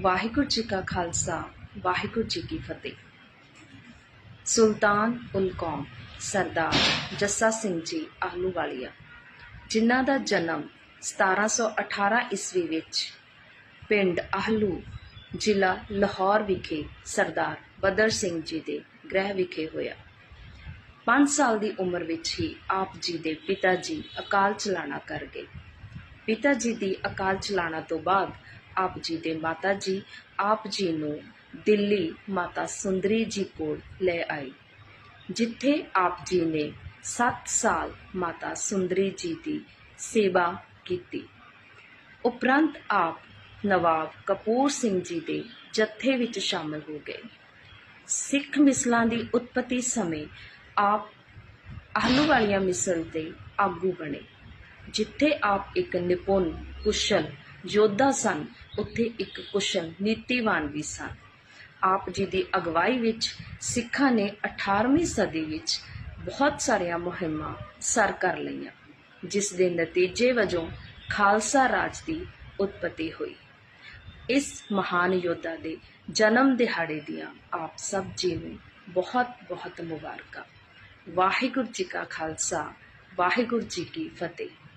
ਵਾਹਿਗੁਰੂ ਜੀ ਕਾ ਖਾਲਸਾ, ਵਾਹਿਗੁਰੂ ਜੀ ਕੀ ਫਤਿਹ। ਸੁਲਤਾਨ ਉਲ ਕੌਮ, ਸਰਦਾਰ ਜੱਸਾ ਸਿੰਘ ਜੀ ਆਹਲੂਵਾਲੀਆ, ਜਿਨ੍ਹਾਂ ਦਾ ਜਨਮ 1718 ਈਸਵੀ ਵਿੱਚ ਪਿੰਡ ਆਹਲੂ, ਜ਼ਿਲ੍ਹਾ ਲਾਹੌਰ ਵਿਖੇ ਸਰਦਾਰ ਬਦਰ ਸਿੰਘ ਜੀ ਦੇ ਗ੍ਰਹਿ ਵਿਖੇ ਹੋਇਆ। 5 ਸਾਲ ਦੀ ਉਮਰ ਵਿੱਚ ਹੀ ਆਪ ਜੀ ਦੇ ਪਿਤਾ ਜੀ ਅਕਾਲ ਚਲਾਣਾ ਕਰ ਗਏ। ਪਿਤਾ ਜੀ ਦੀ ਅਕਾਲ ਚਲਾਣਾ ਤੋਂ ਬਾਅਦ ਆਪ ਜੀ ਦੇ ਮਾਤਾ ਜੀ, ਆਪ ਜੀ ਨੂੰ ਦਿੱਲੀ ਮਾਤਾ ਸੁੰਦਰੀ ਜੀ ਕੋਲ ਲੈ ਆਈ ਜਿੱਥੇ ਆਪ ਜੀ ਨੇ 7 ਸਾਲ ਮਾਤਾ ਸੁੰਦਰੀ ਜੀ ਦੀ ਸੇਵਾ ਕੀਤੀ। ਉਪਰੰਤ ਆਪ ਨਵਾਬ ਕਪੂਰ ਸਿੰਘ ਜੀ ਦੇ ਜੱਥੇ ਵਿੱਚ ਸ਼ਾਮਲ ਹੋ ਗਏ। ਸਿੱਖ ਮਿਸਲਾਂ ਦੀ ਉਤਪਤੀ ਸਮੇਂ ਆਪ ਆਹਲੂਵਾਲੀਆ ਮਿਸਲ ਦੇ ਆਗੂ ਬਣੇ, ਜਿੱਥੇ ਆਪ ਇੱਕ ਨਿਪੁੰਨ ਕੁਸ਼ਲ ਯੋਧਾ ਸਨ ਉੱਥੇ ਇੱਕ ਕੁਸ਼ਲ ਨੀਤੀਵਾਨ ਵੀ ਸਨ। ਆਪ ਜੀ ਦੀ ਅਗਵਾਈ ਵਿੱਚ ਸਿੱਖਾਂ ਨੇ 18ਵੀਂ ਸਦੀ ਵਿੱਚ ਬਹੁਤ ਸਾਰੀਆਂ ਮੁਹਿੰਮਾਂ ਸਰ ਕਰ ਲਈਆਂ, ਜਿਸ ਦੇ ਨਤੀਜੇ ਵਜੋਂ ਖਾਲਸਾ ਰਾਜ ਦੀ ਉਤਪਤੀ ਹੋਈ। ਇਸ ਮਹਾਨ ਯੋਧਾ ਦੇ ਜਨਮ ਦਿਹਾੜੇ ਦੀਆਂ ਆਪ ਸਭ ਜੀ ਨੂੰ ਬਹੁਤ ਬਹੁਤ ਮੁਬਾਰਕਾਂ। ਵਾਹਿਗੁਰੂ ਜੀ ਕਾ ਖਾਲਸਾ, ਵਾਹਿਗੁਰੂ ਜੀ ਕੀ ਫਤਿਹ।